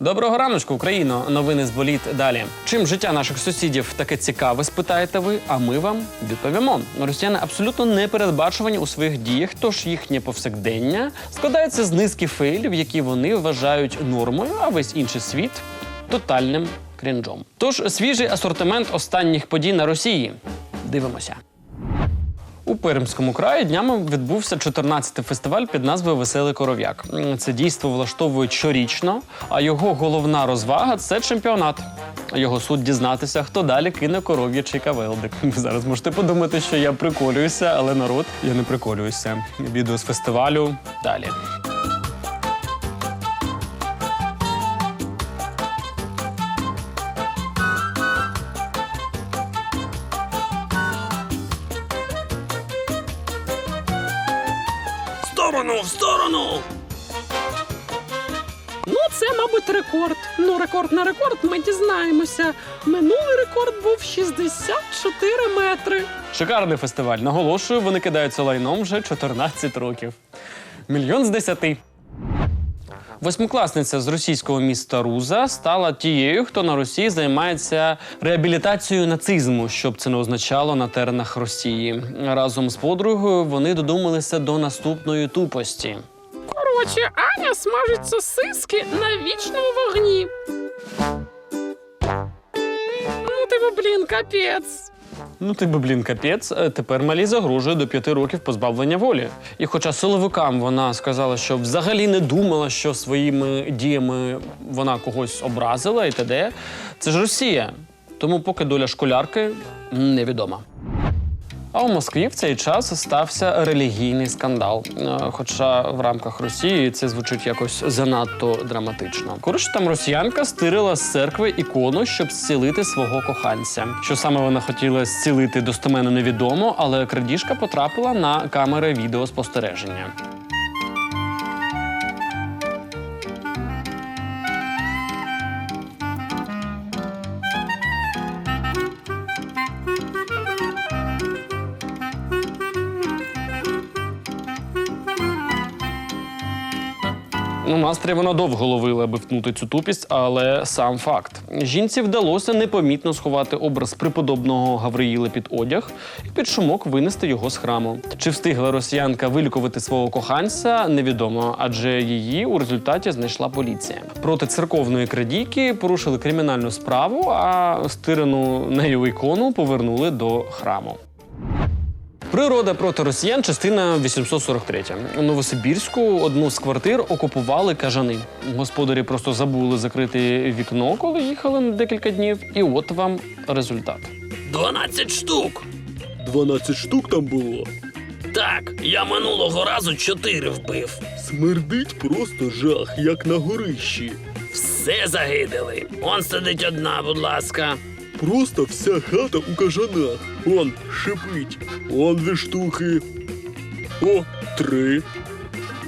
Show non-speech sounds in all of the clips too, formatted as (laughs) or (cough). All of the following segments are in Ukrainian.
Доброго раночку, Україно! Новини з боліт далі. Чим життя наших сусідів таке цікаве, спитаєте ви, а ми вам відповімо. Росіяни абсолютно непередбачувані у своїх діях, тож їхнє повсякдення складається з низки фейлів, які вони вважають нормою, а весь інший світ тотальним крінжом. Тож свіжий асортимент останніх подій на Росії. Дивимося. Пермському краї днями відбувся 14-й фестиваль під назвою Веселий коров'як. Це дійство влаштовують щорічно, а його головна розвага це чемпіонат. Його суть дізнатися, хто далі кине коров'ячий кавелдик. (laughs) Ви зараз можете подумати, що я приколююся, але народ я не приколююся. Відео з фестивалю далі. Сторону, в сторону! Ну, це, мабуть, рекорд. Ну, рекорд на рекорд, ми дізнаємося. Минулий рекорд був 64 метри. Шикарний фестиваль. Наголошую, вони кидаються лайном вже 14 років. Мільйон з десяти. Восьмикласниця з російського міста Руза стала тією, хто на Росії займається реабілітацією нацизму, щоб це не означало на теренах Росії. Разом з подругою вони додумалися до наступної тупості. Коротше, Аня смажить сосиски на вічному вогні. Ну, тебе, блін, капець. Ну, ти би, блін, капець. Е, Тепер малі загрожує до п'яти років позбавлення волі. І хоча силовикам вона сказала, що взагалі не думала, що своїми діями вона когось образила і т.д., це ж Росія. Тому поки доля школярки невідома. А у Москві в цей час стався релігійний скандал. Е, Хоча в рамках Росії це звучить якось занадто драматично. Коротше, там росіянка стирила з церкви ікону, щоб зцілити свого коханця. Що саме вона хотіла зцілити, достоменно невідомо, але крадіжка потрапила на камери відеоспостереження. Ну, настрій вона довго ловила, аби втнути цю тупість, але сам факт. Жінці вдалося непомітно сховати образ преподобного Гавриїла під одяг і під шумок винести його з храму. Чи встигла росіянка вилікувати свого коханця, невідомо, адже її у результаті знайшла поліція. Проти церковної крадійки порушили кримінальну справу, а стирену нею ікону повернули до храму. Природа проти росіян, частина 843. У Новосибірську одну з квартир окупували кажани. Господарі просто забули закрити вікно, коли їхали на декілька днів. І от вам результат. 12 штук. 12 штук там було. Так, я минулого разу 4 вбив. Смердить просто жах, як на горищі. Все загидали. Он сидить одна, будь ласка. Просто вся хата у кажанах. Он шипить. Он дві штуки. О, три.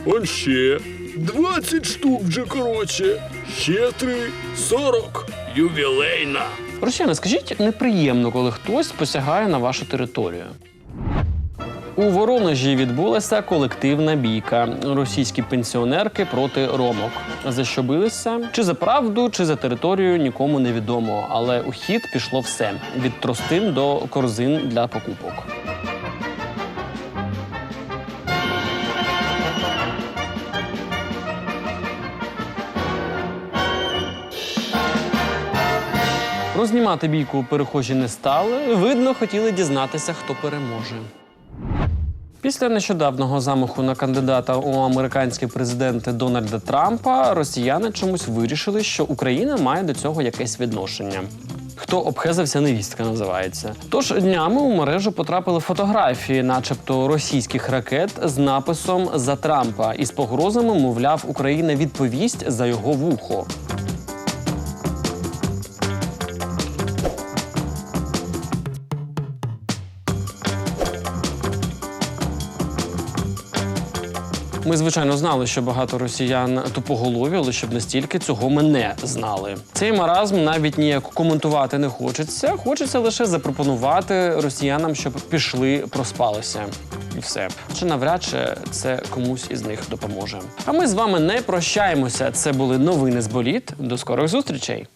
Он ще. 20 штук вже коротше. Ще три. 40. Ювілейна. Росіяни, скажіть, неприємно, коли хтось посягає на вашу територію. У Воронежі відбулася колективна бійка. Російські пенсіонерки проти ромок. За билися? Чи за правду, чи за територію нікому не відомо. Але у хід пішло все від тростин до корзин для покупок. Рознімати бійку перехожі не стали. Видно, хотіли дізнатися, хто переможе. Після нещодавнього замаху на кандидата у американські президенти Дональда Трампа росіяни чомусь вирішили, що Україна має до цього якесь відношення. Хто обхезався, невістка називається. Тож днями у мережу потрапили фотографії, начебто російських ракет, з написом за Трампа і з погрозами, мовляв, Україна відповість за його вухо. Ми, звичайно, знали, що багато росіян тупоголові, але щоб настільки цього ми не знали. Цей маразм навіть ніяк коментувати не хочеться. Хочеться лише запропонувати росіянам, щоб пішли, проспалися. і все. Чи навряд чи це комусь із них допоможе. А ми з вами не прощаємося. Це були новини з боліт. До скорих зустрічей.